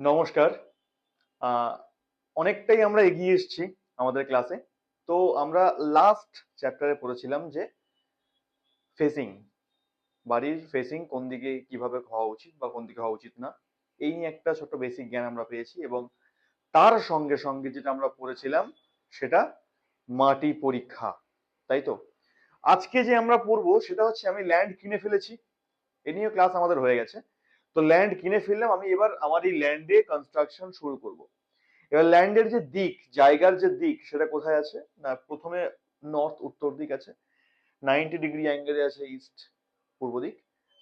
নমস্কার। অনেকটাই আমরা এগিয়ে এসেছি আমাদের ক্লাসে তো আমরা লাস্ট চ্যাপ্টারে পড়েছিলাম যে ফেসিং বাড়ির ফেসিং কোন দিকে কীভাবে হওয়া উচিত বা কোন দিকে হওয়া উচিত না, এই নিয়ে একটা ছোট্ট বেসিক জ্ঞান আমরা পেয়েছি এবং তার সঙ্গে সঙ্গে যেটা আমরা পড়েছিলাম সেটা মাটি পরীক্ষা, তাই তো? আজকে যে আমরা পড়ব সেটা হচ্ছে আমি ল্যান্ড কিনে ফেলেছি, এ নিয়ে ক্লাস আমাদের হয়ে গেছে। তো ল্যান্ড কিনে ফেললাম, আমি এবার আমার এই ল্যান্ডে কনস্ট্রাকশন শুরু করব। এবার ল্যান্ডের যে দিক, জায়গার যে দিক, সেটা কোথায় আছে? না, প্রথমে নর্থ উত্তর দিক আছে নাইনটি ডিগ্রি অ্যাঙ্গেলে আছে ইস্ট পূর্ব দিক,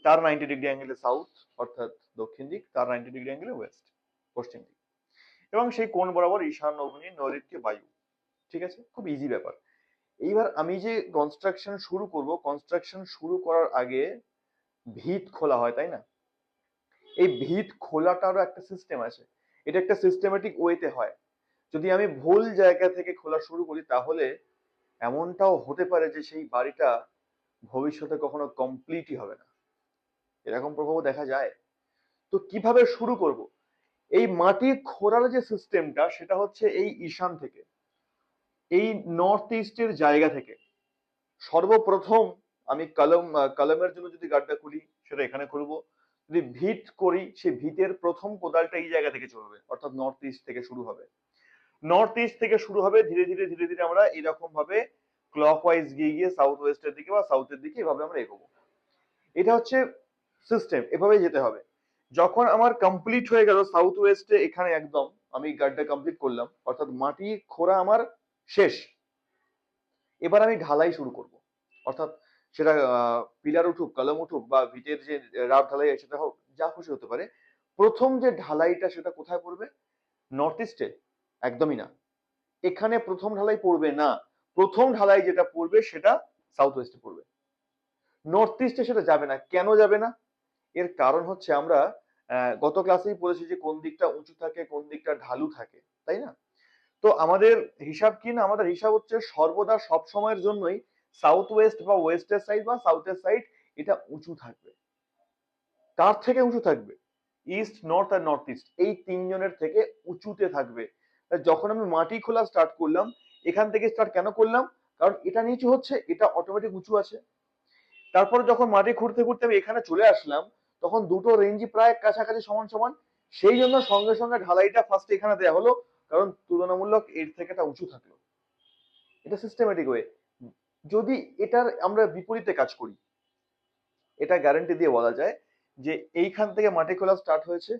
তার নাইনটি ডিগ্রি অ্যাঙ্গেলে সাউথ অর্থাৎ দক্ষিণ দিক, তার নাইনটি ডিগ্রি অ্যাঙ্গেলে ওয়েস্ট পশ্চিম দিক। এবং সেই কোণ বরাবর ঈশান, অগ্নি, নৈঋত্য, বায়ু, ঠিক আছে? খুব ইজি ব্যাপার। এইবার আমি যে কনস্ট্রাকশন শুরু করব কনস্ট্রাকশন শুরু করার আগে ভিত খোলা হয়, তাই না? এই ভিত খোলাটারও একটা সিস্টেম আছে। এটা একটা সিস্টেমেটিক ওয়েতে হয়। যদি আমি ভুল জায়গা থেকে খোলা শুরু করি, তাহলে এমনটাও হতে পারে যে সেই বাড়িটা ভবিষ্যতে কখনো কমপ্লিটই হবে না। এরকম প্রভাব দেখা যায়। তো কীভাবে শুরু করব? এই মাটি খোঁড়ার যে সিস্টেমটা সেটা হচ্ছে এই ঈশান থেকে। এই নর্থ ইস্টের জায়গা থেকে। সর্বপ্রথম আমি কলম কলমের জন্য যদি গাড্ডা খুলি, সেটা এখানে খুলবো। যদি ভিট করি, সেই ভিতের প্রথম কোদালটা এই জায়গা থেকে চলবে অর্থাৎ নর্থ ইস্ট থেকে শুরু হবে। নর্থ ইস্ট থেকে শুরু হবে, ধীরে ধীরে ধীরে ধীরে আমরা এরকম ভাবে ক্লকওয়াইজ গিয়ে গিয়ে সাউথ ওয়েস্টের দিকে বা সাউথের দিকে এভাবে আমরা এগোবো। এটা হচ্ছে সিস্টেম এভাবে যেতে হবে। যখন আমার কমপ্লিট হয়ে গেল সাউথ ওয়েস্টে এখানে একদম, আমি গাড্ডা কমপ্লিট করলাম, অর্থাৎ মাটি খোঁড়া আমার শেষ। এবার আমি ঢালাই শুরু করব, অর্থাৎ সেটা পিলার উঠুক, কলম উঠুক বা ভিটের যে রাব ঢালাই সেটা হোক, যা খুশি হতে পারে। প্রথম যে ঢালাইটা, সেটা কোথায় পড়বে? নর্থ ইস্টে একদমই না। এখানে প্রথম ঢালাই পড়বে না। প্রথম ঢালাই যেটা পড়বে, সেটা সাউথ ওয়েস্টে পড়বে। নর্থ ইস্টে সেটা যাবে না। কেন যাবে না? এর কারণ হচ্ছে আমরা গত ক্লাসেই পড়েছি যে কোন দিকটা উঁচু থাকে, কোন দিকটা ঢালু থাকে, তাই না? তো আমাদের হিসাব কি না? আমাদের হিসাব হচ্ছে সর্বদা সব সময়ের জন্যই সাউথ ওয়েস্ট বা ওয়েস্টের সাইড বা সাউথের সাইড এটা উঁচু থাকবে। তার থেকে উঁচু থাকবে। ইস্ট নর্থ আর নর্থ ইস্ট এই তিনজনের থেকে উঁচুতে থাকবে। যখন আমি মাটি খোলা স্টার্ট করলাম, এখান থেকে স্টার্ট কেন করলাম? কারণ এটা নিচু হচ্ছে, এটা অটোমেটিক উঁচু আছে। তারপর যখন মাটি খুঁড়তে খুঁড়তে আমি এখানে চলে আসলাম, তখন দুটো রেঞ্জই প্রায় কাছাকাছি সমান সমান। সেই জন্য সঙ্গে সঙ্গে ঢালাইটা ফার্স্ট এখানে দেওয়া হলো, কারণ তুলনামূলক এর থেকে এটা উঁচু থাকল। এটা সিস্টেমেটিক ওয়ে যদি এটার আমরা বিপরীতে কাজ করি, এটা গ্যারান্টি দিয়ে বলা যায় যে এইখান থেকে মাটি খোলা স্টার্ট হয়েছে,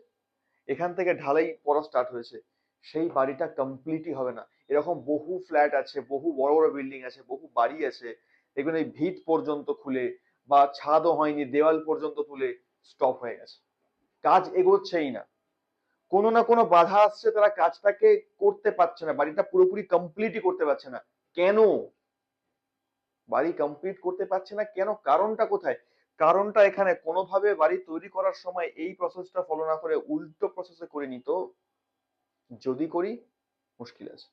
এখান থেকে ঢালাই পড়া স্টার্ট হয়েছে, সেই বাড়িটা কমপ্লিটই হবে না। এরকম বহু ফ্ল্যাট আছে, বহু বড় বড় বিল্ডিং আছে, বহু বাড়ি আছে, দেখবেন এই ভিত পর্যন্ত খুলে বা ছাদও হয়নি, দেওয়াল পর্যন্ত তুলে স্টপ হয়ে গেছে। কাজ এগোচ্ছেই না। কোনো না কোনো বাধা আসছে, তারা কাজটাকে করতে পারছে না, বাড়িটা পুরোপুরি কমপ্লিটই করতে পারছে না। কেন? বাড়ি কমপ্লিট করতে পারছে না, কেন? কারণটা কোথায়? কারণটা এখানে কোনোভাবে বাড়ি তৈরি করার সময় এই প্রসেসটা ফলো না করে উল্টো প্রসেসে করে নিত যদি করি, মুশকিল আছে।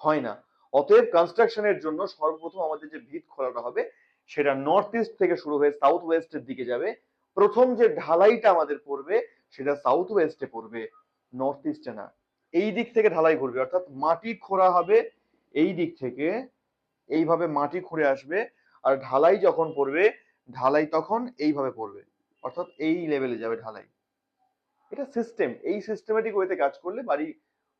হয় না। অতএব কনস্ট্রাকশনের জন্য সর্বপ্রথম আমাদের যে ভিত খোলাটা হবে, সেটা নর্থ ইস্ট থেকে শুরু হয়ে সাউথ ওয়েস্টের দিকে যাবে। প্রথম যে ঢালাইটা আমাদের পড়বে, সেটা সাউথ ওয়েস্টে পড়বে নর্থ ইস্টে না। এই দিক থেকে ঢালাই ঘুরবে, অর্থাৎ মাটি খোঁড়া হবে, এই দিক থেকে এইভাবে মাটি খুঁড়ে আসবে আর ঢালাই যখন পড়বে, ঢালাই তখন এইভাবে পড়বে। অর্থাৎ এই লেভেলে যাবে ঢালাই। এটা সিস্টেম এই সিস্টেমেটিক ওয়েতে কাজ করলে বাড়ি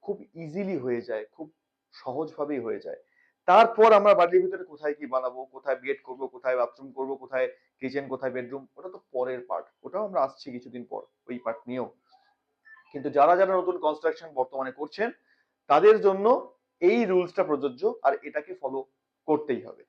খুব ইজিলি হয়ে যায়, খুব সহজভাবেই হয়ে যায়। তারপর আমরা বাড়ির ভিতরে কোথায় কি বানাবো, কোথায় বেড করব, কোথায় বাথরুম করব, কোথায় কিচেন কোথায় বেডরুম ওটা তো পরের পার্ট ওটাও আমরা আসছি কিছুদিন পর ওই পার্ট নিয়েও। কিন্তু যারা যারা নতুন কনস্ট্রাকশন বর্তমানে করছেন, তাদের জন্য এই রুলসটা প্রযোজ্য আর এটাকে ফলো করতেই হবে।